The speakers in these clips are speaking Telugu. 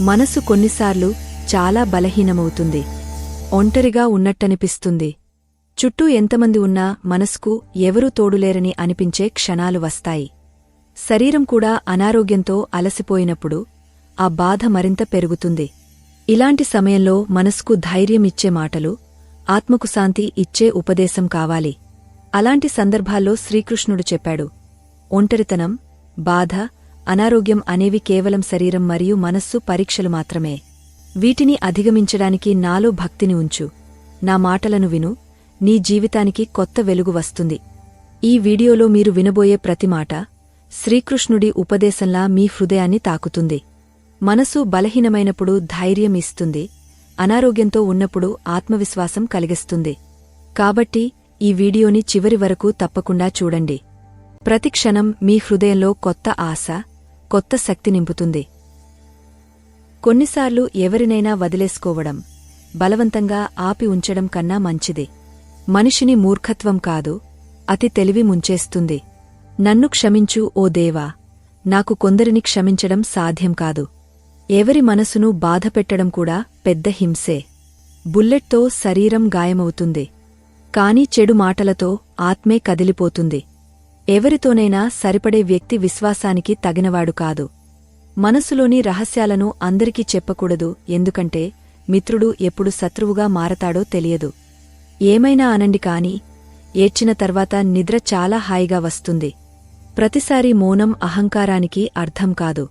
మనసు కొన్నిసార్లు చాలా బలహీనమవుతుంది. ఒంటరిగా ఉన్నట్టనిపిస్తుంది. చుట్టూ ఎంతమంది ఉన్నా మనసుకు ఎవరూ తోడులేరని అనిపించే క్షణాలు వస్తాయి. శరీరం కూడా అనారోగ్యంతో అలసిపోయినప్పుడు ఆ బాధ మరింత పెరుగుతుంది. ఇలాంటి సమయంలో మనసుకు ధైర్యం ఇచ్చే మాటలు ఆత్మకు శాంతి ఇచ్చే ఉపదేశం కావాలి. అలాంటి సందర్భాల్లో శ్రీకృష్ణుడు చెప్పాడు ఒంటరితనం బాధ అనారోగ్యం అనేవి కేవలం శరీరం మరియు మనస్సు పరీక్షలు మాత్రమే. వీటిని అధిగమించడానికి నాలో భక్తిని ఉంచు. నా మాటలను విను. నీ జీవితానికి కొత్త వెలుగు వస్తుంది. ఈ వీడియోలో మీరు వినబోయే ప్రతి మాట శ్రీకృష్ణుడి ఉపదేశంలా మీ హృదయాన్ని తాకుతుంది. మనసు బలహీనమైనప్పుడు ధైర్యం ఇస్తుంది. అనారోగ్యంతో ఉన్నప్పుడు ఆత్మవిశ్వాసం కలిగిస్తుంది. కాబట్టి ఈ వీడియోని చివరి వరకు తప్పకుండా చూడండి. ప్రతి క్షణం మీ హృదయంలో కొత్త ఆశ కొత్త శక్తి నింపుతుంది. కొన్నిసార్లు ఎవరినైనా వదిలేసుకోవడం బలవంతంగా ఆపి ఉంచడం కన్నా మంచిది. మనిషిని మూర్ఖత్వం కాదు అతి తెలివి ముంచేస్తుంది. నన్ను క్షమించు ఓ దేవా! నాకు కొందరిని క్షమించడం సాధ్యం కాదు. ఎవరి మనసును బాధపెట్టడం కూడా పెద్ద హింసే. బుల్లెట్తో శరీరం గాయమవుతుంది. కాని చెడు మాటలతో ఆత్మే కదిలిపోతుంది. ఎవరితోనైనా సరిపడే వ్యక్తి విశ్వాసానికి తగినవాడు కాదు. మనసులోని రహస్యాలను అందరికీ చెప్పకూడదు ఎందుకంటే మిత్రుడు ఎప్పుడు శత్రువుగా మారతాడో తెలియదు. ఏమైనా అనండి కాని ఏడ్చిన తర్వాత నిద్ర చాలా హాయిగా వస్తుంది. ప్రతిసారి మౌనం అహంకారానికి అర్థం కాదు.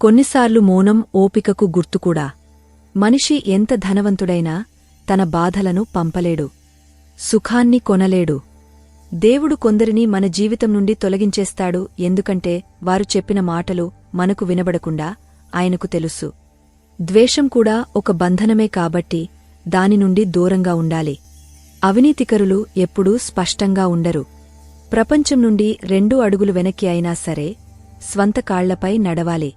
కొన్నిసార్లు మౌనం ఓపికకు గుర్తుకూడా మనిషి ఎంత ధనవంతుడైనా తన బాధలను పంపలేడు. సుఖాన్ని కొనలేడు. దేవుడు కొందరిని మన జీవితం నుండి తొలగించేస్తాడు ఎందుకంటే వారు చెప్పిన మాటలు మనకు వినబడకుండా ఆయనకు తెలుసు. ద్వేషం కూడా ఒక బంధనమే కాబట్టి దాని నుండి దూరంగా ఉండాలి. అవినీతికరులు ఎప్పుడూ స్పష్టంగా ఉండరు. ప్రపంచం నుండి రెండు అడుగులు వెనక్కి అయినా సరే స్వంత కాళ్ళపై నడవాలి.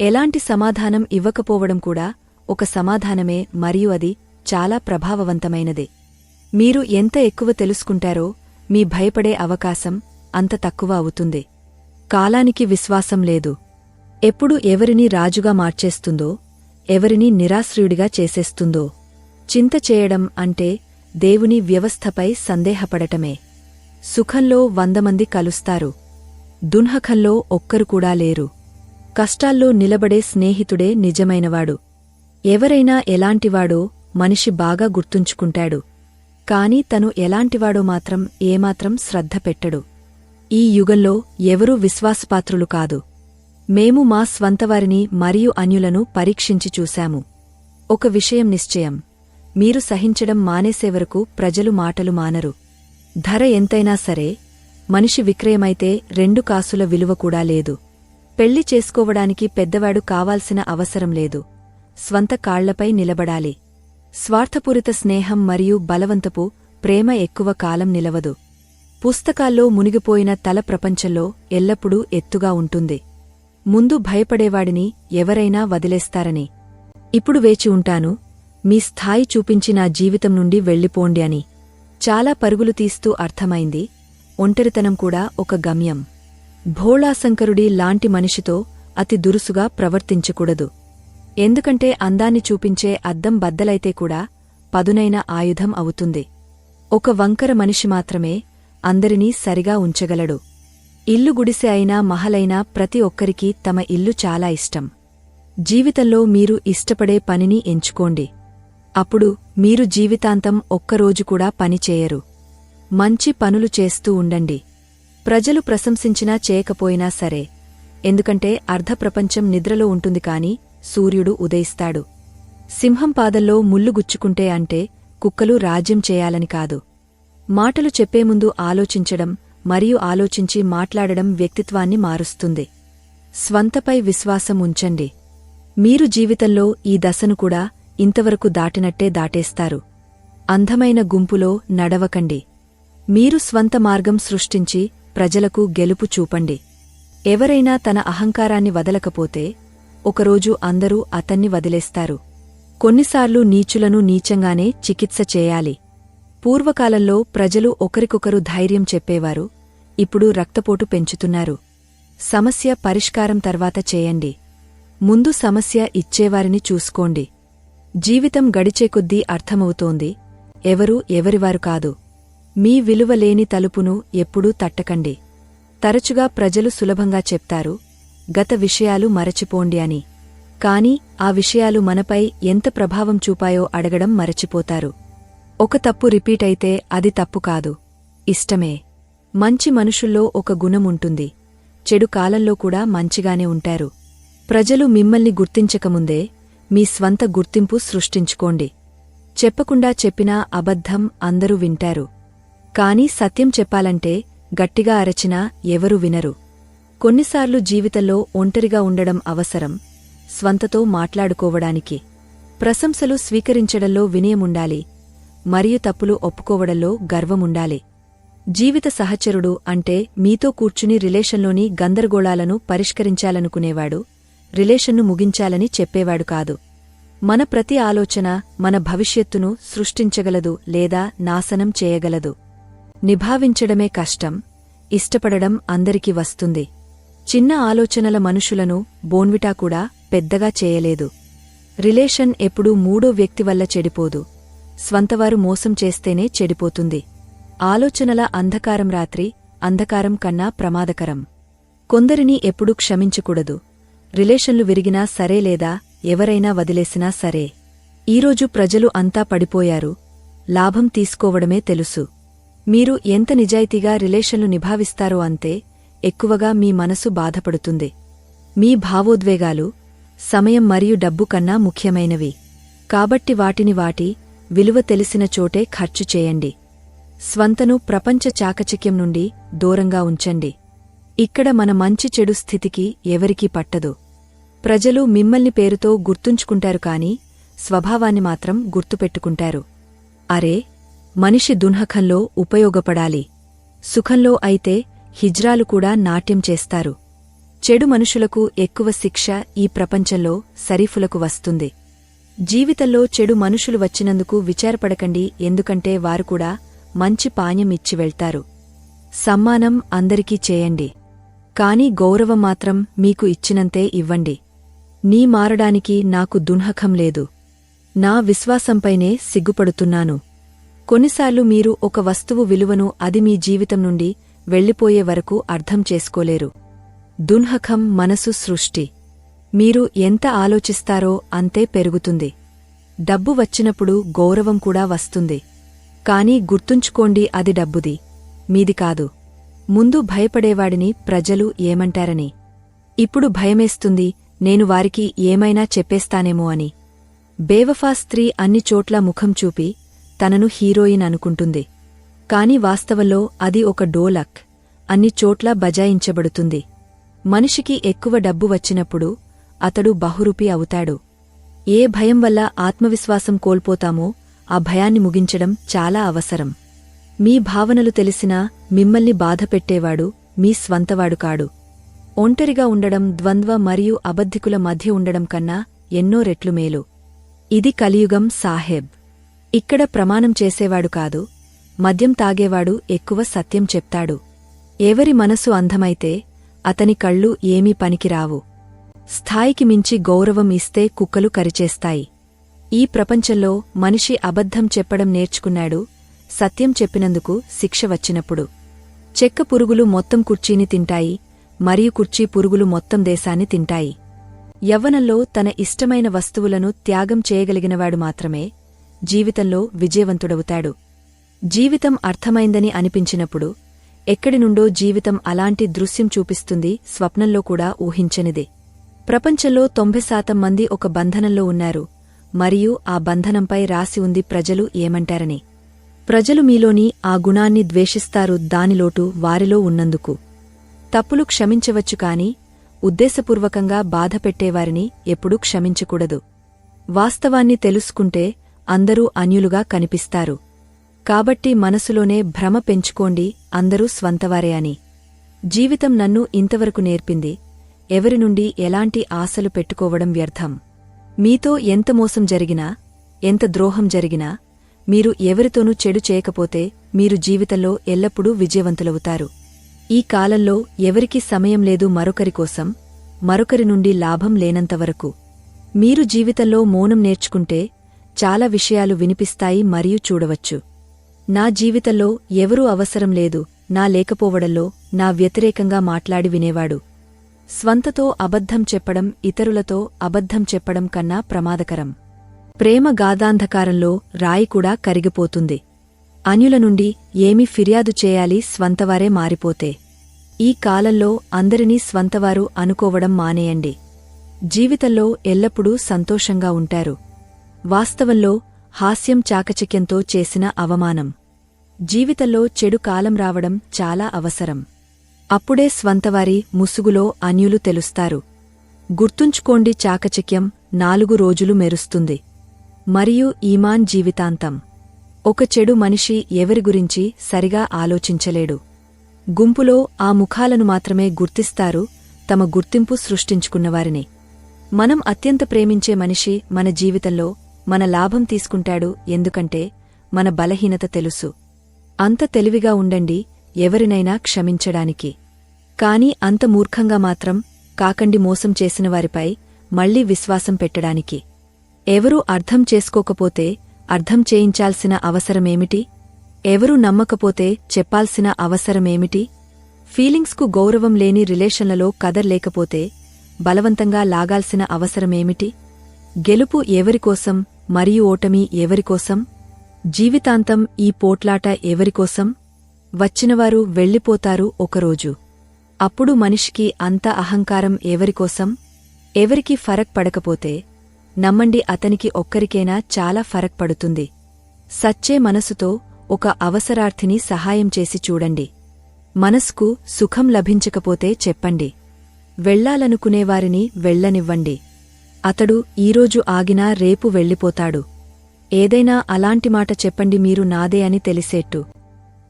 ఎలాంటి సమాధానం ఇవ్వకపోవడం కూడా ఒక సమాధానమే మరియు అది చాలా ప్రభావవంతమైనది. మీరు ఎంత ఎక్కువ తెలుసుకుంటారో మీ భయపడే అవకాశం అంత తక్కువ అవుతుంది. కాలానికి విశ్వాసం లేదు. ఎప్పుడు ఎవరిని రాజుగా మార్చేస్తుందో ఎవరిని నిరాశ్రయుడిగా చేసేస్తుందో. చింత చేయడం అంటే దేవుని వ్యవస్థపై సందేహపడటమే. సుఖంలో వందమంది కలుస్తారు. దున్హఖంలో ఒక్కరు కూడా లేరు. కష్టాల్లో నిలబడే స్నేహితుడే నిజమైనవాడు. ఎవరైనా ఎలాంటివాడో మనిషి బాగా గుర్తుంచుకుంటాడు. కాని తను ఎలాంటివాడో మాత్రం ఏమాత్రం శ్రద్ధ పెట్టడు. ఈ యుగంలో ఎవరూ విశ్వాసపాత్రులు కాదు. మేము మా స్వంతవారిని మరియు అన్యులను పరీక్షించి చూశాము. ఒక విషయం నిశ్చయం. మీరు సహించడం మానేసేవరకు ప్రజలు మాటలు మానరు. ధర ఎంతైనా సరే మనిషి విక్రయమైతే రెండు కాసుల విలువ కూడా లేదు. పెళ్ళి చేసుకోవడానికి పెద్దవాడు కావాల్సిన అవసరం లేదు. స్వంత కాళ్ళపై నిలబడాలి. స్వార్థపూరిత స్నేహం మరియు బలవంతపు ప్రేమ ఎక్కువ కాలం నిలవదు. పుస్తకాల్లో మునిగిపోయిన తల ప్రపంచంలో ఎల్లప్పుడూ ఎత్తుగా ఉంటుంది. ముందు భయపడేవాడిని ఎవరైనా వదిలేస్తారని. ఇప్పుడు వేచి ఉంటాను మీ స్థాయి చూపించి నా జీవితం నుండి వెళ్ళిపోండి అని. చాలా పరుగులు తీస్తూ అర్థమైంది. ఒంటరితనం కూడా ఒక గమ్యం. భోళాశంకరుడి లాంటి మనిషితో అతి దురుసుగా ప్రవర్తించకూడదు. ఎందుకంటే అందాన్ని చూపించే అద్దం బద్దలైతే కూడా పదునైన ఆయుధం అవుతుంది. ఒక వంకర మనిషి మాత్రమే అందరినీ సరిగా ఉంచగలడు. ఇల్లు గుడిసె అయినా మహలైనా ప్రతి ఒక్కరికీ తమ ఇల్లు చాలా ఇష్టం. జీవితంలో మీరు ఇష్టపడే పనిని ఎంచుకోండి. అప్పుడు మీరు జీవితాంతం ఒక్కరోజు కూడా పనిచేయరు మంచి పనులు చేస్తూ ఉండండి. ప్రజలు ప్రశంసించినా చేయకపోయినా సరే. ఎందుకంటే అర్ధప్రపంచం నిద్రలో ఉంటుంది కాని సూర్యుడు ఉదయిస్తాడు. సింహం పాదల్లో ముల్లు గుచ్చుకుంటే అంటే కుక్కలు రాజ్యం చేయాలని కాదు. మాటలు చెప్పే ముందు ఆలోచించడం మరియు ఆలోచించి మాట్లాడడం వ్యక్తిత్వాన్ని మారుస్తుంది. స్వంతపై విశ్వాసం ఉంచండి. మీరు జీవితంలో ఈ దశను కూడా ఇంతవరకు దాటినట్టే దాటేస్తారు. అందమైన గుంపులో నడవకండి. మీరు స్వంత మార్గం సృష్టించి ప్రజలకు గెలుపు చూపండి. ఎవరైనా తన అహంకారాన్ని వదలకపోతే ఒకరోజు అందరూ అతన్ని వదిలేస్తారు. కొన్నిసార్లు నీచులను నీచంగానే చికిత్స చేయాలి. పూర్వకాలంలో ప్రజలు ఒకరికొకరు ధైర్యం చెప్పేవారు. ఇప్పుడు రక్తపోటు పెంచుతున్నారు. సమస్య పరిష్కారం తర్వాత చేయండి. ముందు సమస్య ఇచ్చేవారిని చూసుకోండి. జీవితం గడిచేకొద్దీ అర్థమవుతోంది. ఎవరూ ఎవరివారు కాదు. మీ విలువలేని తలుపును ఎప్పుడూ తట్టకండి. తరచుగా ప్రజలు సులభంగా చెప్తారు. గత విషయాలు మరచిపోండి అని. కాని ఆ విషయాలు మనపై ఎంత ప్రభావం చూపాయో అడగడం మరచిపోతారు. ఒక తప్పు రిపీట్ అయితే అది తప్పు కాదు. ఇష్టమే. మంచి మనుషుల్లో ఒక గుణముంటుంది చెడు కాలంలో కూడా మంచిగానే ఉంటారు. ప్రజలు మిమ్మల్ని గుర్తించకముందే మీ స్వంత గుర్తింపు సృష్టించుకోండి. చెప్పకుండా చెప్పినా అబద్ధం అందరూ వింటారు. కాని సత్యం చెప్పాలంటే గట్టిగా అరచినా ఎవరూ వినరు. కొన్నిసార్లు జీవితంలో ఒంటరిగా ఉండడం అవసరం. స్వంతతో మాట్లాడుకోవడానికి. ప్రశంసలు స్వీకరించడంలో వినయముండాలి. మరియు తప్పులు ఒప్పుకోవడంలో గర్వముండాలి. జీవిత సహచరుడు అంటే మీతో కూర్చుని రిలేషన్లోని గందరగోళాలను పరిష్కరించాలనుకునేవాడు రిలేషన్ను ముగించాలని చెప్పేవాడు కాదు. మన ప్రతి ఆలోచన మన భవిష్యత్తును సృష్టించగలదు లేదా నాశనం చేయగలదు. నిభావించడమే కష్టం. ఇష్టపడడం అందరికి వస్తుంది. చిన్న ఆలోచనల మనుషులను బోన్విటా కూడా పెద్దగా చేయలేదు. రిలేషన్ ఎప్పుడూ మూడో వ్యక్తి వల్ల చెడిపోదు. స్వంతవారు మోసం చేస్తేనే చెడిపోతుంది. ఆలోచనల అంధకారం రాత్రి అంధకారం కన్నా ప్రమాదకరం. కొందరిని ఎప్పుడూ క్షమించకూడదు. రిలేషన్లు విరిగినా సరే లేదా ఎవరైనా వదిలేసినా సరే. ఈరోజు ప్రజలు అంతా పడిపోయారు. లాభం తీసుకోవడమే తెలుసు. మీరు ఎంత నిజాయితీగా రిలేషన్లు నిభావిస్తారో అంతే ఎక్కువగా మీ మనసు బాధపడుతుంది. మీ భావోద్వేగాలు సమయం మరియు డబ్బు కన్నా ముఖ్యమైనవి. కాబట్టి వాటిని వాటి విలువ తెలిసిన చోటే ఖర్చు చేయండి. స్వంతను ప్రపంచ చాకచక్యం నుండి దూరంగా ఉంచండి. ఇక్కడ మన మంచి చెడు స్థితికి ఎవరికీ పట్టదు. ప్రజలు మిమ్మల్ని పేరుతో గుర్తుంచుకుంటారు కాని స్వభావాన్ని మాత్రం గుర్తుపెట్టుకుంటారు. అరే మనిషి దున్హకంలో ఉపయోగపడాలి. సుఖంలో అయితే హిజ్రాలు కూడా నాట్యం చేస్తారు. చెడు మనుషులకు ఎక్కువ శిక్ష ఈ ప్రపంచంలో సరీఫులకు వస్తుంది. జీవితంలో చెడు మనుషులు వచ్చినందుకు విచారపడకండి ఎందుకంటే వారు కూడా మంచి పాణ్యం ఇచ్చి వెళ్తారు. సమ్మానం అందరికీ చేయండి. కాని గౌరవం మాత్రం మీకు ఇచ్చినంతే ఇవ్వండి. నీ మారడానికి నాకు దున్హకం లేదు. నా విశ్వాసంపైనే సిగ్గుపడుతున్నాను. కొన్నిసార్లు మీరు ఒక వస్తువు విలువను అది మీ జీవితం నుండి వెళ్ళిపోయే వరకు అర్థం చేసుకోలేరు. దున్హకం మనసు సృష్టి. మీరు ఎంత ఆలోచిస్తారో అంతే పెరుగుతుంది. డబ్బు వచ్చినప్పుడు గౌరవం కూడా వస్తుంది. కాని గుర్తుంచుకోండి అది డబ్బుది. మీది కాదు. ముందు భయపడేవాడిని ప్రజలు ఏమంటారని. ఇప్పుడు భయమేస్తుంది నేను వారికి ఏమైనా చెప్పేస్తానేమో అని. బేవఫా స్త్రీ అన్ని చోట్ల ముఖం చూపి తనను హీరోయిన్ అనుకుంటుంది. కాని వాస్తవంలో అది ఒక డోలక్. అన్ని చోట్లా బజాయించబడుతుంది. మనిషికి ఎక్కువ డబ్బు వచ్చినప్పుడు అతడు బహురూపి అవుతాడు. ఏ భయం వల్ల ఆత్మవిశ్వాసం కోల్పోతామో ఆ భయాన్ని ముగించడం చాలా అవసరం. మీ భావనలు తెలిసినా మిమ్మల్ని బాధపెట్టేవాడు మీ స్వంతవాడు కాడు. ఒంటరిగా ఉండడం ద్వంద్వ మరియు అబద్ధికుల మధ్య ఉండడం కన్నా ఎన్నో రెట్లు మేలు. ఇది కలియుగం సాహెబ్. ఇక్కడ ప్రమాణం చేసేవాడు కాదు మద్యం తాగేవాడు ఎక్కువ సత్యం చెప్తాడు. ఎవరి మనసు అందమైతే అతని కళ్ళు ఏమీ పనికిరావు. స్థాయికి మించి గౌరవం ఇస్తే కుక్కలు కరిచేస్తాయి. ఈ ప్రపంచంలో మనిషి అబద్ధం చెప్పడం నేర్చుకున్నాడు సత్యం చెప్పినందుకు శిక్ష వచ్చినప్పుడు. చెక్క పురుగులు మొత్తం కుర్చీని తింటాయి మరియు కుర్చీ పురుగులు మొత్తం దేశాన్ని తింటాయి. యవ్వనంలో తన ఇష్టమైన వస్తువులను త్యాగం చేయగలిగినవాడు మాత్రమే జీవితంలో విజయవంతుడవుతాడు. జీవితం అర్థమైందని అనిపించినప్పుడు ఎక్కడి నుండో జీవితం అలాంటి దృశ్యం చూపిస్తుంది స్వప్నంలో కూడా ఊహించనిదే. ప్రపంచంలో తొంభై శాతం మంది ఒక బంధనంలో ఉన్నారు. మరియు ఆ బంధనంపై రాసి ఉంది ప్రజలు ఏమంటారని. ప్రజలు మీలోని ఆ గుణాన్ని ద్వేషిస్తారు దానిలోటు వారిలో ఉన్నందుకు. తప్పులు క్షమించవచ్చు కాని ఉద్దేశపూర్వకంగా బాధపెట్టేవారిని ఎప్పుడూ క్షమించకూడదు. వాస్తవాన్ని తెలుసుకుంటే అందరూ అన్యులుగా కనిపిస్తారు. కాబట్టి మనసులోనే భ్రమ పెంచుకోండి అందరూ స్వంతవారే అని. జీవితం నన్ను ఇంతవరకు నేర్పింది. ఎవరి నుండి ఎలాంటి ఆశలు పెట్టుకోవడం వ్యర్థం. మీతో ఎంత మోసం జరిగినా ఎంత ద్రోహం జరిగినా మీరు ఎవరితోనూ చెడు చేయకపోతే మీరు జీవితంలో ఎల్లప్పుడూ విజయవంతులవుతారు. ఈ కాలంలో ఎవరికీ సమయం లేదు మరొకరి కోసం మరొకరి నుండి లాభం లేనంతవరకు మీరు జీవితంలో మౌనం నేర్చుకుంటే చాలా విషయాలు వినిపిస్తాయి మరియు చూడవచ్చు. నా జీవితంలో ఎవరూ అవసరం లేదు నా లేకపోవడంలో నా వ్యతిరేకంగా మాట్లాడి వినేవాడు. స్వంతతో అబద్ధం చెప్పడం ఇతరులతో అబద్ధం చెప్పడం కన్నా ప్రమాదకరం. ప్రేమ గాదాంధకారంలో రాయి కూడా కరిగిపోతుంది. అన్యుల నుండి ఏమి ఫిర్యాదు చేయాలి స్వంతవారే మారిపోతే. ఈ కాలంలో అందరినీ స్వంతవారు అనుకోవడం మానేయండి. జీవితంలో ఎల్లప్పుడూ సంతోషంగా ఉంటారు. వాస్తవంలో హాస్యం చాకచక్యంతో చేసిన అవమానం. జీవితంలో చెడు కాలం రావడం చాలా అవసరం. అప్పుడే స్వంతవారి ముసుగులో అన్యులు తెలుస్తారు. గుర్తుంచుకోండి చాకచక్యం నాలుగు రోజులు మెరుస్తుంది. మరియు ఈమాన్ జీవితాంతం. ఒక చెడు మనిషి ఎవరి గురించి సరిగా ఆలోచించలేడు. గుంపులో ఆ ముఖాలను మాత్రమే గుర్తిస్తారు తమ గుర్తింపు సృష్టించుకున్నవారిని. మనం అత్యంత ప్రేమించే మనిషి మన జీవితంలో మన లాభం తీసుకుంటాడు ఎందుకంటే మన బలహీనత తెలుసు. అంత తెలివిగా ఉండండి ఎవరినైనా క్షమించడానికి. కాని అంత మూర్ఖంగా మాత్రం కాకండి మోసం చేసిన వారిపై మళ్ళీ విశ్వాసం పెట్టడానికి. ఎవరూ అర్థం చేసుకోకపోతే అర్థం చేయించాల్సిన అవసరమేమిటి? ఎవరూ నమ్మకపోతే చెప్పాల్సిన అవసరమేమిటి? ఫీలింగ్స్కు గౌరవం లేని రిలేషన్లలో కదర్ లేకపోతే బలవంతంగా లాగాల్సిన అవసరమేమిటి? గెలుపు ఎవరికోసం మరియు ఓటమి ఎవరికోసం? జీవితాంతం ఈ పోట్లాట ఎవరికోసం? వచ్చినవారు వెళ్ళిపోతారు ఒకరోజు. అప్పుడు మనిషికి అంత అహంకారం ఎవరికోసం? ఎవరికి ఫరక్ పడకపోతే? నమ్మండి అతనికి ఒక్కరికైనా చాలా ఫరక్ పడుతుంది. సచ్చే మనసుతో ఒక అవసరార్థిని సహాయం చేసి చూడండి. మనస్కు సుఖం లభించకపోతే చెప్పండి. వెళ్ళాలనుకునేవారిని వెళ్ళనివ్వండి అతడు ఈరోజు ఆగినా రేపు వెళ్ళిపోతాడు. ఏదైనా అలాంటి మాట చెప్పండి మీరు నాదే అని తెలిసేట్టు.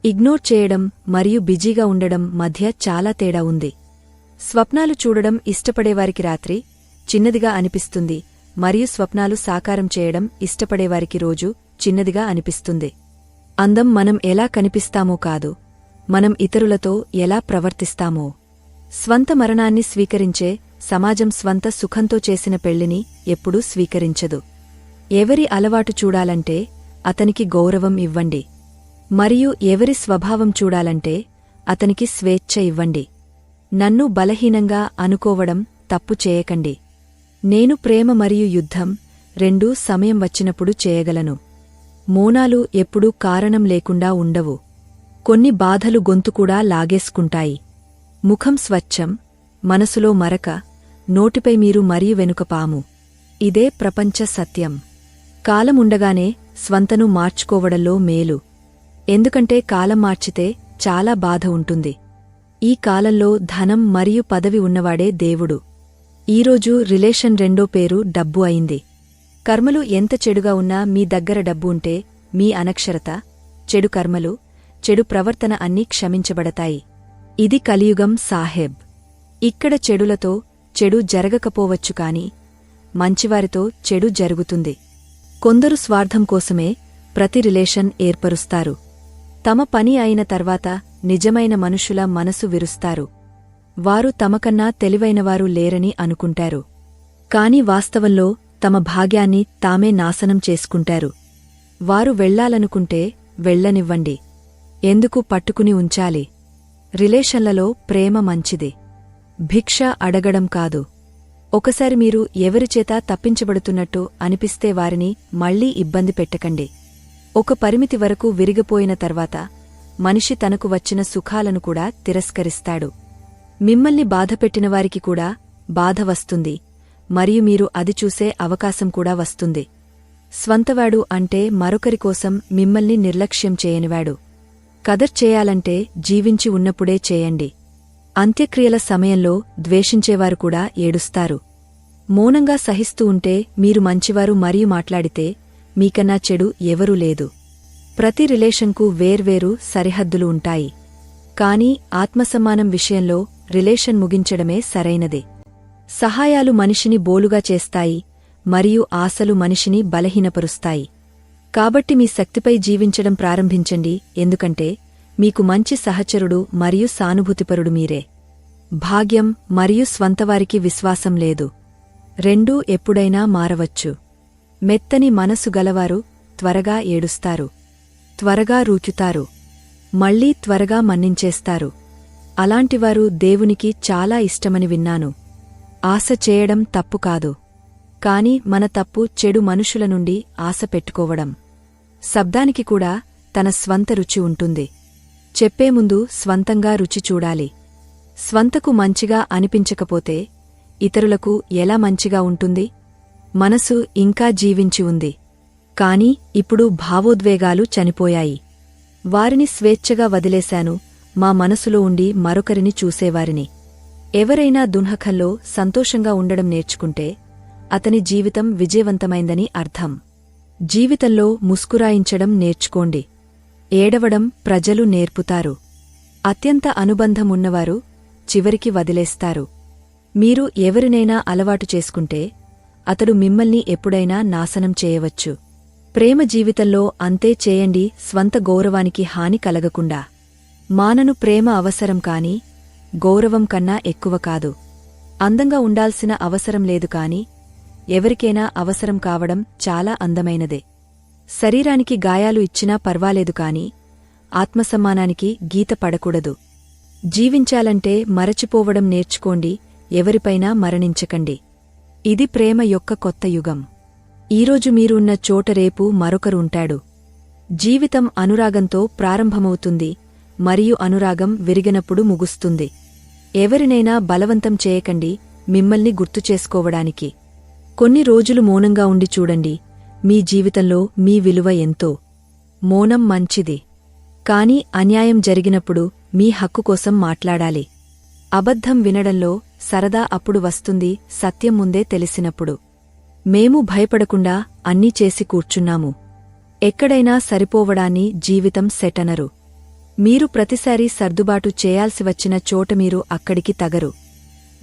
ఇగ్నోర్ చేయడం మరియు బిజీగా ఉండడం మధ్య చాలా తేడా ఉంది. స్వప్నాలు చూడడం ఇష్టపడేవారికి రాత్రి చిన్నదిగా అనిపిస్తుంది. మరియు స్వప్నాలు సాకారం చేయడం ఇష్టపడేవారికి రోజు చిన్నదిగా అనిపిస్తుంది. అందం మనం ఎలా కనిపిస్తామో కాదు. మనం ఇతరులతో ఎలా ప్రవర్తిస్తామో. స్వంత మరణాన్ని స్వీకరించే సమాజం స్వంత సుఖంతో చేసిన పెళ్ళిని ఎప్పుడూ స్వీకరించదు. ఎవరి అలవాటు చూడాలంటే అతనికి గౌరవం ఇవ్వండి. మరియు ఎవరి స్వభావం చూడాలంటే అతనికి స్వేచ్ఛ ఇవ్వండి. నన్ను బలహీనంగా అనుకోవడం తప్పు చేయకండి. నేను ప్రేమ మరియు యుద్ధం రెండూ సమయం వచ్చినప్పుడు చేయగలను. మోనాలు ఎప్పుడూ కారణం లేకుండా ఉండవు. కొన్ని బాధలు గొంతుకూడా లాగేసుకుంటాయి. ముఖం స్వచ్ఛం మనసులో మరక నోటిపై మీరు మరీ వెనుక పాము. ఇదే ప్రపంచ సత్యం. కాలముండగానే స్వంతను మార్చుకోవడంలో మేలు. ఎందుకంటే కాలం మార్చితే చాలా బాధ ఉంటుంది. ఈ కాలంలో ధనం మరియు పదవి ఉన్నవాడే దేవుడు. ఈరోజు రిలేషన్ రెండో పేరు డబ్బు అయింది. కర్మలు ఎంత చెడుగా ఉన్నా మీ దగ్గర డబ్బు ఉంటే మీ అనక్షరత చెడు కర్మలు చెడు ప్రవర్తన అన్నీ క్షమించబడతాయి. ఇది కలియుగం సాహెబ్. ఇక్కడ చెడులతో చెడు జరగకపోవచ్చు కాని మంచివారితో చెడు జరుగుతుంది. కొందరు స్వార్థం కోసమే ప్రతి రిలేషన్ ఏర్పరుస్తారు. తమ పని అయిన తర్వాత నిజమైన మనుషుల మనసు విరుస్తారు. వారు తమకన్నా తెలివైనవారు లేరని అనుకుంటారు. కాని వాస్తవంలో తమ భాగ్యాన్ని తామే నాశనం చేసుకుంటారు. వారు వెళ్ళాలనుకుంటే వెళ్ళనివ్వండి ఎందుకు పట్టుకుని ఉంచాలి? రిలేషన్లలో ప్రేమ మంచిది. భిక్ష అడగడం కాదు. ఒకసారి మీరు ఎవరిచేత తప్పించబడుతున్నట్టు అనిపిస్తే వారిని మళ్ళీ ఇబ్బంది పెట్టకండి. ఒక పరిమితి వరకు విరిగిపోయిన తర్వాత మనిషి తనకు వచ్చిన సుఖాలను కూడా తిరస్కరిస్తాడు. మిమ్మల్ని బాధపెట్టినవారికి కూడా బాధ వస్తుంది. మరియు మీరు అది చూసే అవకాశం కూడా వస్తుంది. స్వంతవాడు అంటే మరొకరి కోసం మిమ్మల్ని నిర్లక్ష్యం చేయనివాడు. కదర్ చేయాలంటే జీవించి ఉన్నప్పుడే చేయండి. అంత్యక్రియల సమయంలో ద్వేషించేవారు కూడా ఏడుస్తారు. మౌనంగా సహిస్తూ ఉంటే మీరు మంచివారు మరియు మాట్లాడితే మీకన్నా చెడు ఎవరూ లేదు. ప్రతి రిలేషన్కు వేర్వేరు సరిహద్దులు ఉంటాయి. కాని ఆత్మసమ్మానం విషయంలో రిలేషన్ ముగించడమే సరైనదే. సహాయాలు మనిషిని బోలుగా చేస్తాయి మరియు ఆశలు మనిషిని బలహీనపరుస్తాయి. కాబట్టి మీ శక్తిపై జీవించడం ప్రారంభించండి. ఎందుకంటే మీకు మంచి సహచరుడు మరియు సానుభూతిపరుడు మీరే. భాగ్యం మరియు స్వంతవారికి విశ్వాసం లేదు. రెండూ ఎప్పుడైనా మారవచ్చు. మెత్తని మనసు గలవారు త్వరగా ఏడుస్తారు. త్వరగా రూచుతారు. మళ్ళీ త్వరగా మన్నించేస్తారు. అలాంటివారు దేవునికి చాలా ఇష్టమని విన్నాను. ఆశ చేయడం తప్పు కాదు. కాని మన తప్పు చెడు మనుషుల నుండి ఆశ పెట్టుకోవడం. శబ్దానికి కూడా తన స్వంత రుచి ఉంటుంది. చెప్పే ముందు స్వంతంగా రుచి చూడాలి. స్వంతకు మంచిగా అనిపించకపోతే ఇతరులకు ఎలా మంచిగా ఉంటుంది? మనసు ఇంకా జీవించి ఉంది. కాని ఇప్పుడు భావోద్వేగాలు చనిపోయాయి. వారిని స్వేచ్ఛగా వదిలేశాను. మా మనసులో ఉండి మరొకరిని చూసేవారిని. ఎవరైనా దున్హఖంలో సంతోషంగా ఉండడం నేర్చుకుంటే అతని జీవితం విజయవంతమైందని అర్థం. జీవితంలో ముస్కురాయించడం నేర్చుకోండి. ఏడవడం ప్రజలు నేర్పుతారు. అత్యంత అనుబంధమున్నవారు చివరికి వదిలేస్తారు. మీరు ఎవరినైనా అలవాటు చేసుకుంటే అతడు మిమ్మల్ని ఎప్పుడైనా నాశనం చేయవచ్చు. ప్రేమ జీవితంలో అంతే చేయండి స్వంత గౌరవానికి హాని కలగకుండా. మానను ప్రేమ అవసరం కాని గౌరవం కన్నా ఎక్కువ కాదు. అందంగా ఉండాల్సిన అవసరం లేదు కాని ఎవరికైనా అవసరం కావడం చాలా అందమైనదే. శరీరానికి గాయాలు ఇచ్చినా పర్వాలేదు కాని ఆత్మసమ్మానానికి గీత పడకూడదు. జీవించాలంటే మరచిపోవడం నేర్చుకోండి ఎవరిపైనా మరణించకండి. ఇది ప్రేమ యొక్క కొత్త యుగం. ఈరోజు మీరున్న చోట రేపు మరొకరు ఉంటాడు. జీవితం అనురాగంతో ప్రారంభమవుతుంది మరియు అనురాగం విరిగినప్పుడు ముగుస్తుంది. ఎవరినైనా బలవంతం చేయకండి మిమ్మల్ని గుర్తుచేసుకోవడానికి కొన్ని రోజులు మౌనంగా ఉండి చూడండి మీ జీవితంలో మీ విలువ ఎంతో. మౌనం మంచిది. కాని అన్యాయం జరిగినప్పుడు మీ హక్కు కోసం మాట్లాడాలి. అబద్ధం వినడంలో సరదా అప్పుడు వస్తుంది సత్యం ముందే తెలిసినప్పుడు. మేము భయపడకుండా అన్నీ చేసి కూర్చున్నాము. ఎక్కడైనా సరిపోవడాన్ని జీవితం సెటనరు. మీరు ప్రతిసారీ సర్దుబాటు చేయాల్సి వచ్చిన చోట మీరు అక్కడికి తగరు.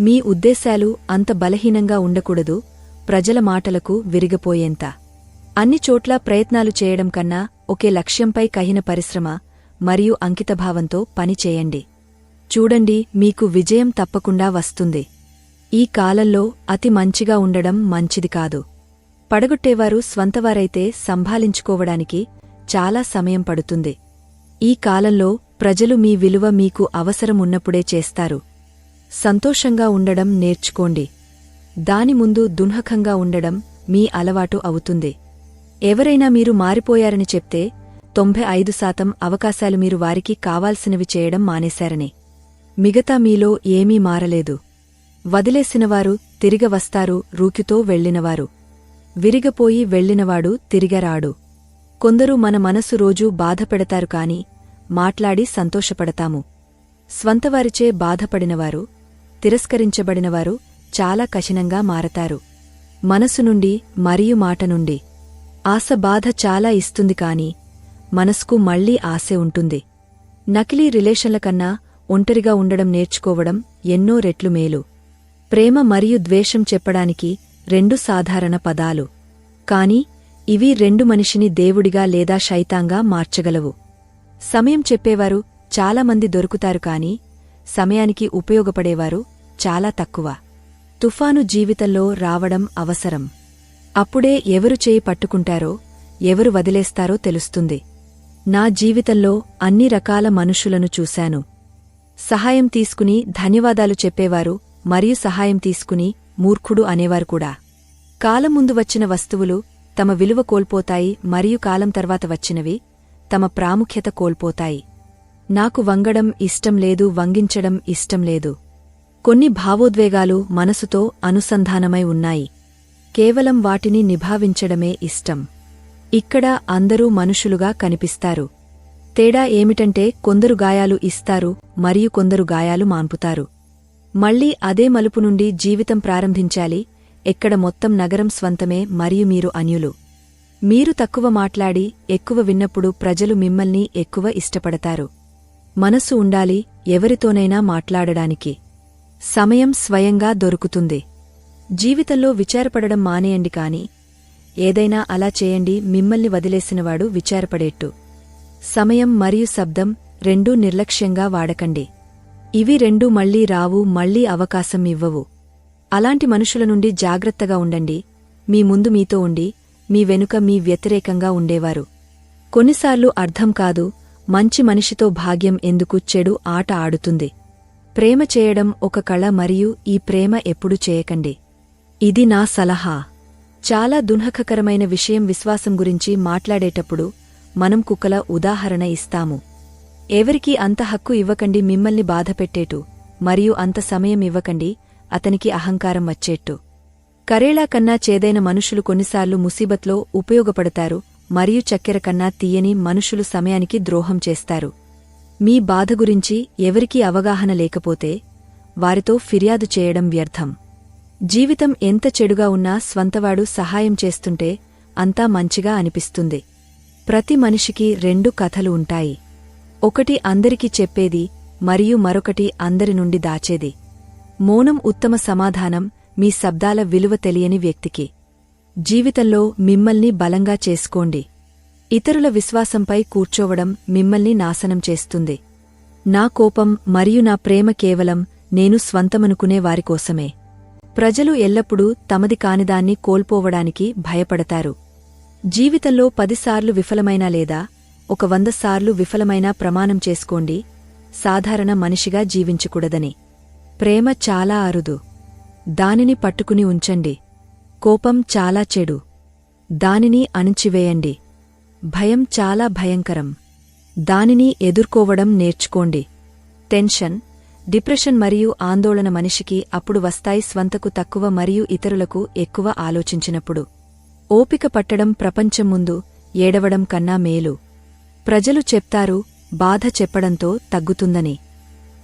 మీ ఉద్దేశాలు అంత బలహీనంగా ఉండకూడదు ప్రజల మాటలకు విరిగిపోయేంత. అన్ని చోట్ల ప్రయత్నాలు చేయడం కన్నా ఒకే లక్ష్యంపై కహిన పరిశ్రమ మరియు అంకితభావంతో పనిచేయండి చూడండి మీకు విజయం తప్పకుండా వస్తుంది. ఈ కాలంలో అతి మంచిగా ఉండడం మంచిది కాదు. పడగొట్టేవారు స్వంతవారైతే సంభాలించుకోవడానికి చాలా సమయం పడుతుంది. ఈ కాలంలో ప్రజలు మీ విలువ మీకు అవసరం ఉన్నప్పుడే చేస్తారు. సంతోషంగా ఉండడం నేర్చుకోండి. దాని ముందు దున్హకంగా ఉండడం మీ అలవాటు అవుతుంది. ఎవరైనా మీరు మారిపోయారని చెప్తే తొంభై ఐదు శాతం అవకాశాలు మీరు వారికి కావాల్సినవి చేయడం మానేశారని. మిగతా మీలో ఏమీ మారలేదు. వదిలేసినవారు తిరిగ వస్తారు రూకితో వెళ్ళినవారు విరిగపోయి వెళ్ళినవాడు తిరిగరాడు కొందరు మన మనసు రోజూ బాధపెడతారు కాని మాట్లాడి సంతోషపడతాము. స్వంతవారిచే బాధపడినవారు తిరస్కరించబడినవారు చాలా కఠినంగా మారతారు. మనసు నుండి మరియు మాట నుండి. ఆశ బాధ చాలా ఇస్తుంది కాని మనస్కు మళ్ళీ ఆశే ఉంటుంది. నకిలీ రిలేషన్ల కన్నా ఒంటరిగా ఉండడం నేర్చుకోవడం ఎన్నో రెట్లు మేలు. ప్రేమ మరియు ద్వేషం చెప్పడానికి రెండు సాధారణ పదాలు. కాని ఇవి రెండు మనిషిని దేవుడిగా లేదా శైతాంగా మార్చగలవు. సమయం చెప్పేవారు చాలామంది దొరుకుతారు కాని సమయానికి ఉపయోగపడేవారు చాలా తక్కువ. తుఫాను జీవితంలో రావడం అవసరం. అప్పుడే ఎవరు చేయి పట్టుకుంటారో ఎవరు వదిలేస్తారో తెలుస్తుంది. నా జీవితంలో అన్ని రకాల మనుషులను చూశాను. సహాయం తీసుకుని ధన్యవాదాలు చెప్పేవారు మరియు సహాయం తీసుకుని మూర్ఖుడు అనేవారు కూడా. కాలం ముందు వచ్చిన వస్తువులు తమ విలువ కోల్పోతాయి మరియు కాలం తర్వాత వచ్చినవి తమ ప్రాముఖ్యత కోల్పోతాయి. నాకు వంగడం ఇష్టం లేదు వంగించడం ఇష్టం లేదు. కొన్ని భావోద్వేగాలు మనసుతో అనుసంధానమై ఉన్నాయి. కేవలం వాటిని నిభావించడమే ఇష్టం. ఇక్కడ అందరూ మనుషులుగా కనిపిస్తారు. తేడా ఏమిటంటే కొందరు గాయాలు ఇస్తారు మరియు కొందరు గాయాలు మాన్పుతారు. మళ్ళీ అదే మలుపు నుండి జీవితం ప్రారంభించాలి ఎక్కడ మొత్తం నగరం స్వంతమే మరియు మీరు అన్యులు. మీరు తక్కువ మాట్లాడి ఎక్కువ విన్నప్పుడు ప్రజలు మిమ్మల్ని ఎక్కువ ఇష్టపడతారు. మనసు ఉండాలి ఎవరితోనైనా మాట్లాడడానికి. సమయం స్వయంగా దొరుకుతుంది. జీవితంలో విచారపడడం మానేయండి కాని ఏదైనా అలా చేయండి మిమ్మల్ని వదిలేసినవాడు విచారపడేట్టు. సమయం మరియు శబ్దం రెండూ నిర్లక్ష్యంగా వాడకండి. ఇవి రెండూ మళ్ళీ రావు మళ్ళీ అవకాశం ఇవ్వవు. అలాంటి మనుషుల నుండి జాగ్రత్తగా ఉండండి. మీ ముందు మీతో ఉండి మీ వెనుక మీ వ్యతిరేకంగా ఉండేవారు. కొన్నిసార్లు అర్థం కాదు మంచి మనిషితో భాగ్యం ఎందుకు చెడు ఆట ఆడుతుంది. ప్రేమ చేయడం ఒక కళ మరియు ఈ ప్రేమ ఎప్పుడు చేయకండి. ఇది నా సలహా. చాలా దున్హకకరమైన విషయం విశ్వాసం గురించి మాట్లాడేటప్పుడు మనం కుక్కల ఉదాహరణ ఇస్తాము. ఎవరికీ అంత హక్కు ఇవ్వకండి మిమ్మల్ని బాధపెట్టేటు మరియు అంత సమయం ఇవ్వకండి అతనికి అహంకారం వచ్చేట్టు. కరేళా కన్నా చేదైన మనుషులు కొన్నిసార్లు ముసీబత్లో ఉపయోగపడతారు మరియు చక్కెర కన్నా తీయని మనుషులు సమయానికి ద్రోహం చేస్తారు. మీ బాధ గురించి ఎవరికీ అవగాహన లేకపోతే వారితో ఫిర్యాదు చేయడం వ్యర్థం. జీవితం ఎంత చెడుగా ఉన్నా స్వంతవాడు సహాయం చేస్తుంటే అంతా మంచిగా అనిపిస్తుంది. ప్రతి మనిషికి రెండు కథలు ఉంటాయి. ఒకటి అందరికీ చెప్పేది మరియు మరొకటి అందరి నుండి దాచేది. మౌనం ఉత్తమ సమాధానం మీ శబ్దాల విలువ తెలియని వ్యక్తికి. జీవితంలో మిమ్మల్ని బలంగా చేసుకోండి. ఇతరుల విశ్వాసంపై కూర్చోవడం మిమ్మల్ని నాశనం చేస్తుంది. నా కోపం మరియు నా ప్రేమ కేవలం నేను స్వంతమనుకునే వారికోసమే ప్రజలు ఎల్లప్పుడూ తమది కానిదాన్ని కోల్పోవడానికి భయపడతారు. జీవితంలో పదిసార్లు విఫలమైనా లేదా ఒక వంద సార్లు విఫలమైనా ప్రమాణం చేసుకోండి. సాధారణ మనిషిగా జీవించకూడదని. ప్రేమ చాలా అరుదు. దానిని పట్టుకుని ఉంచండి. కోపం చాలా చెడు. దానిని అణిచివేయండి. భయం చాలా భయంకరం. దానిని ఎదుర్కోవడం నేర్చుకోండి. టెన్షన్ డిప్రెషన్ మరియు ఆందోళన మనిషికి అప్పుడు వస్తాయి స్వంతకు తక్కువ మరియు ఇతరులకు ఎక్కువ ఆలోచించినప్పుడు. ఓపిక పట్టడం ప్రపంచం ముందు ఏడవడం కన్నా మేలు. ప్రజలు చెప్తారు బాధ చెప్పడంతో తగ్గుతుందని.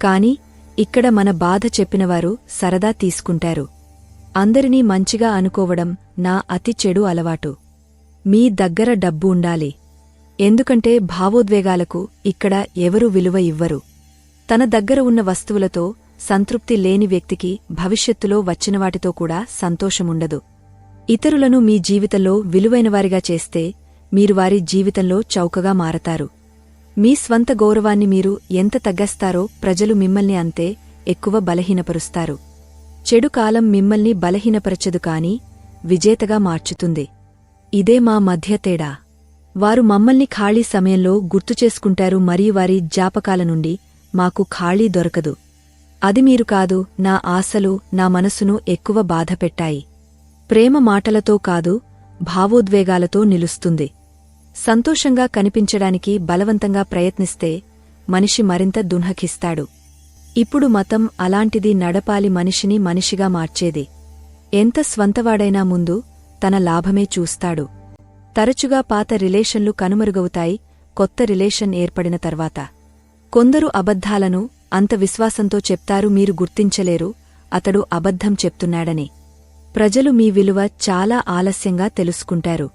కాని ఇక్కడ మన బాధ చెప్పినవారు సరదా తీసుకుంటారు. అందరినీ మంచిగా అనుకోవడం నా అతి చెడు అలవాటు. మీ దగ్గర డబ్బు ఉండాలి. ఎందుకంటే భావోద్వేగాలకు ఇక్కడ ఎవరు విలువ ఇవ్వరు. తన దగ్గర ఉన్న వస్తువులతో సంతృప్తి లేని వ్యక్తికి భవిష్యత్తులో వచ్చినవాటితో కూడా సంతోషముండదు. ఇతరులను మీ జీవితంలో విలువైనవారిగా చేస్తే మీరు వారి జీవితంలో చౌకగా మారతారు. మీ స్వంత గౌరవాన్ని మీరు ఎంత తగ్గస్తారో ప్రజలు మిమ్మల్ని అంతే ఎక్కువ బలహీనపరుస్తారు. చెడు కాలం మిమ్మల్ని బలహీనపరచదు కాని విజేతగా మార్చుతుంది. ఇదే మా మధ్య తేడా. వారు మమ్మల్ని ఖాళీ సమయంలో గుర్తుచేసుకుంటారు మరియు వారి జ్ఞాపకాల నుండి మాకు ఖాళీ దొరకదు. అది మీరు కాదు నా ఆశలు నా మనసును ఎక్కువ బాధపెట్టాయి. ప్రేమ మాటలతో కాదు భావోద్వేగాలతో నిలుస్తుంది. సంతోషంగా కనిపించడానికి బలవంతంగా ప్రయత్నిస్తే మనిషి మరింత దున్హకిస్తాడు. ఇప్పుడు మతం అలాంటిది నడపాలి మనిషిని మనిషిగా మార్చేది. ఎంత స్వంతవాడైనా ముందు తన లాభమే చూస్తాడు. తరచుగా పాత రిలేషన్లు కనుమరుగవుతాయి కొత్త రిలేషన్ ఏర్పడిన తర్వాత. కొందరు అబద్ధాలను అంత విశ్వాసంతో చెప్తారు మీరు గుర్తించలేరు అతడు అబద్ధం చెప్తున్నాడని. ప్రజలు మీ విలువ చాలా ఆలస్యంగా తెలుసుకుంటారు.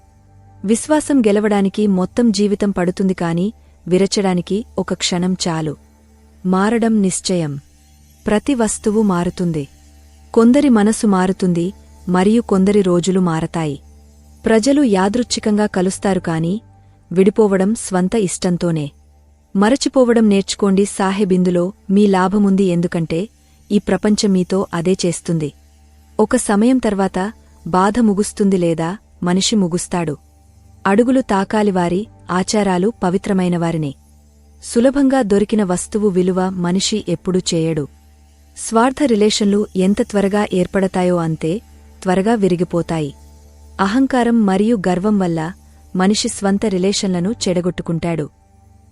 విశ్వాసం గెలవడానికి మొత్తం జీవితం పడుతుంది కాని విరచడానికి ఒక క్షణం చాలు. మారడం నిశ్చయం. ప్రతి వస్తువు మారుతుంది. కొందరి మనసు మారుతుంది మరియు కొందరి రోజులు మారతాయి. ప్రజలు యాదృచ్ఛికంగా కలుస్తారు కాని విడిపోవడం స్వంత ఇష్టంతోనే. మరచిపోవడం నేర్చుకోండి సాహెబిందులో మీ లాభముంది ఎందుకంటే ఈ ప్రపంచం మీతో అదే చేస్తుంది. ఒక సమయం తర్వాత బాధ ముగుస్తుంది లేదా మనిషి ముగుస్తాడు. అడుగులు తాకాలివారి ఆచారాలు పవిత్రమైనవారిని. సులభంగా దొరికిన వస్తువు విలువ మనిషి ఎప్పుడూ చేయడు. స్వార్థ రిలేషన్లు ఎంత త్వరగా ఏర్పడతాయో అంతే త్వరగా విరిగిపోతాయి. అహంకారం మరియు గర్వం వల్ల మనిషి స్వంత రిలేషన్లను చెడగొట్టుకుంటాడు.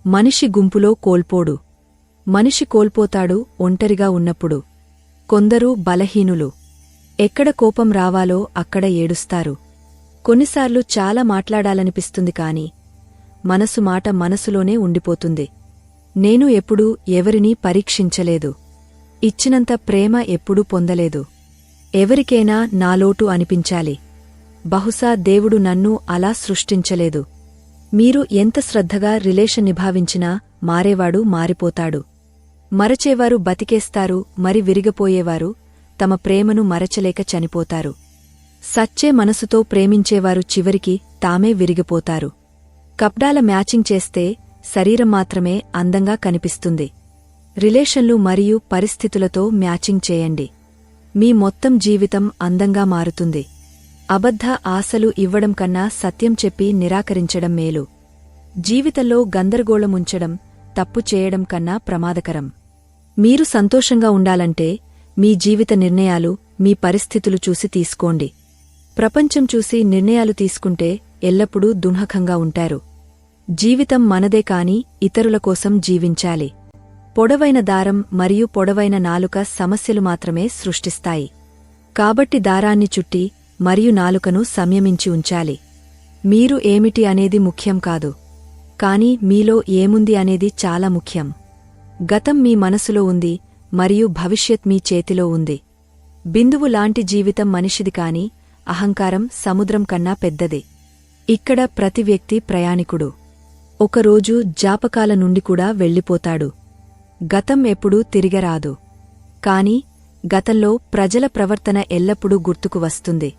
మనిషి గుంపులో కోల్పోడు. మనిషి కోల్పోతాడు ఒంటరిగా ఉన్నప్పుడు. కొందరు బలహీనులు. ఎక్కడ కోపం రావాలో అక్కడ ఏడుస్తారు. కొన్నిసార్లు చాలా మాట్లాడాలనిపిస్తుంది కాని మనసు మాట మనసులోనే ఉండిపోతుంది. నేను ఎప్పుడూ ఎవరినీ పరీక్షించలేదు. ఇచ్చినంత ప్రేమ ఎప్పుడూ పొందలేదు. ఎవరికైనా నాలోటు అనిపించాలి. బహుశా దేవుడు నన్ను అలా సృష్టించలేదు. మీరు ఎంత శ్రద్ధగా రిలేషన్ నిభావించినా మారేవాడు మారిపోతాడు. మరచేవారు బతికేస్తారు మరి విరిగపోయేవారు తమ ప్రేమను మరచలేక చనిపోతారు. సచ్చే మనసుతో ప్రేమించేవారు చివరికి తామే విరిగిపోతారు. కప్డాల మ్యాచింగ్ చేస్తే శరీరం మాత్రమే అందంగా కనిపిస్తుంది. రిలేషన్లు మరియు పరిస్థితులతో మ్యాచింగ్ చేయండి. మీ మొత్తం జీవితం అందంగా మారుతుంది. అబద్ధ ఆశలు ఇవ్వడం కన్నా సత్యం చెప్పి నిరాకరించడం మేలు. జీవితంలో గందరగోళముంచడం తప్పు చేయడం కన్నా ప్రమాదకరం. మీరు సంతోషంగా ఉండాలంటే మీ జీవిత నిర్ణయాలు మీ పరిస్థితులు చూసి తీసుకోండి. ప్రపంచం చూసి నిర్ణయాలు తీసుకుంటే ఎల్లప్పుడూ దున్హకంగా ఉంటారు. జీవితం మనదే కాని ఇతరుల కోసం జీవించాలి. పొడవైన దారం మరియు పొడవైన నాలుక సమస్యలు మాత్రమే సృష్టిస్తాయి. కాబట్టి దారాన్ని చుట్టి మరియు నాలుకను సంయమించి ఉంచాలి. మీరు ఏమిటి అనేది ముఖ్యం కాదు. కాని మీలో ఏముంది అనేది చాలా ముఖ్యం. గతం మీ మనసులో ఉంది మరియు భవిష్యత్ మీ చేతిలో ఉంది. బిందువు లాంటి జీవితం మనిషిది కాని అహంకారం సముద్రం కన్నా పెద్దది. ఇక్కడ ప్రతి వ్యక్తి ప్రయాణికుడు. ఒకరోజు జాపకాల నుండి కూడా వెళ్ళిపోతాడు. గతం ఎప్పుడూ తిరిగరాదు. కాని గతంలో ప్రజల ప్రవర్తన ఎల్లప్పుడూ గుర్తుకు వస్తుంది.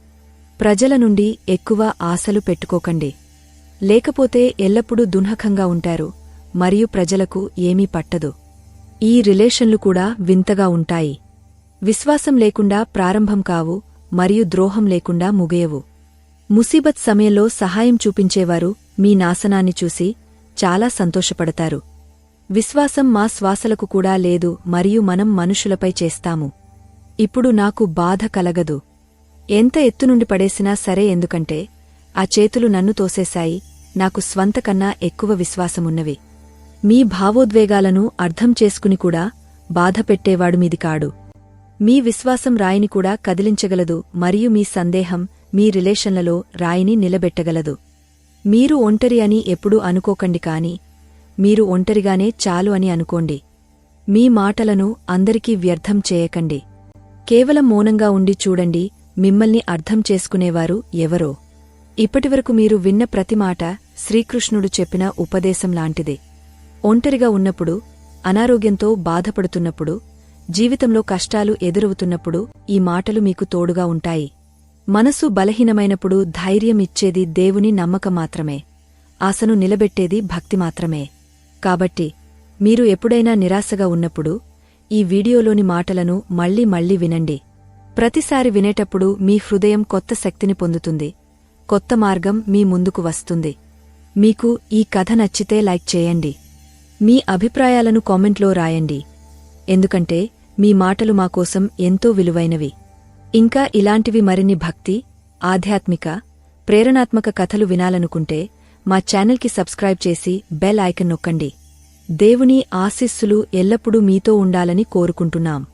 ప్రజల నుండి ఎక్కువ ఆశలు పెట్టుకోకండి. లేకపోతే ఎల్లప్పుడూ దున్హకంగా ఉంటారు మరియు ప్రజలకు ఏమీ పట్టదు. ఈ రిలేషన్లు కూడా వింతగా ఉంటాయి. విశ్వాసం లేకుండా ప్రారంభం కావు మరియు ద్రోహం లేకుండా ముగియవు. ముసీబత్ సమయంలో సహాయం చూపించేవారు మీ నాశనాన్ని చూసి చాలా సంతోషపడతారు. విశ్వాసం మా శ్వాసలకు కూడా లేదు మరియు మనం మనుషులపై చేస్తాము. ఇప్పుడు నాకు బాధ కలగదు. ఎంత ఎత్తునుండి పడేసినా సరే ఎందుకంటే ఆ చేతులు నన్ను తోసేశాయి నాకు స్వంతకన్నా ఎక్కువ విశ్వాసమున్నవి. మీ భావోద్వేగాలను అర్థం చేసుకుని కూడా బాధపెట్టేవాడు మీది కాడు. మీ విశ్వాసం రాయిని కూడా కదిలించగలదు మరియు మీ సందేహం మీ రిలేషన్లలో రాయిని నిలబెట్టగలదు. మీరు ఒంటరి అని ఎప్పుడూ అనుకోకండి కాని మీరు ఒంటరిగానే చాలు అని అనుకోండి. మీ మాటలను అందరికీ వ్యర్థం చేయకండి. కేవలం మౌనంగా ఉండి చూడండి మిమ్మల్ని అర్థం చేసుకునేవారు ఎవరో. ఇప్పటివరకు మీరు విన్న ప్రతి మాట శ్రీకృష్ణుడు చెప్పిన ఉపదేశం లాంటిదే. ఒంటరిగా ఉన్నప్పుడు అనారోగ్యంతో బాధపడుతున్నప్పుడు జీవితంలో కష్టాలు ఎదురవుతున్నప్పుడు ఈ మాటలు మీకు తోడుగా ఉంటాయి. మనసు బలహీనమైనప్పుడు ధైర్యం ఇచ్చేది దేవుని నమ్మకం మాత్రమే. ఆశను నిలబెట్టేది భక్తి మాత్రమే. కాబట్టి మీరు ఎప్పుడైనా నిరాశగా ఉన్నప్పుడు ఈ వీడియోలోని మాటలను మళ్ళీ మళ్ళీ వినండి. ప్రతిసారి వినేటప్పుడు మీ హృదయం కొత్త శక్తిని పొందుతుంది. కొత్త మార్గం మీ ముందుకు వస్తుంది. మీకు ఈ కథ నచ్చితే లైక్ చేయండి. మీ అభిప్రాయాలను కామెంట్లో రాయండి. ఎందుకంటే మీ మాటలు మాకోసం ఎంతో విలువైనవి. ఇంకా ఇలాంటివి మరిన్ని భక్తి ఆధ్యాత్మిక ప్రేరణాత్మక కథలు వినాలనుకుంటే మా ఛానల్కి సబ్స్క్రైబ్ చేసి బెల్ ఐకన్ నొక్కండి. దేవుని ఆశీస్సులు ఎల్లప్పుడూ మీతో ఉండాలని కోరుకుంటున్నాం.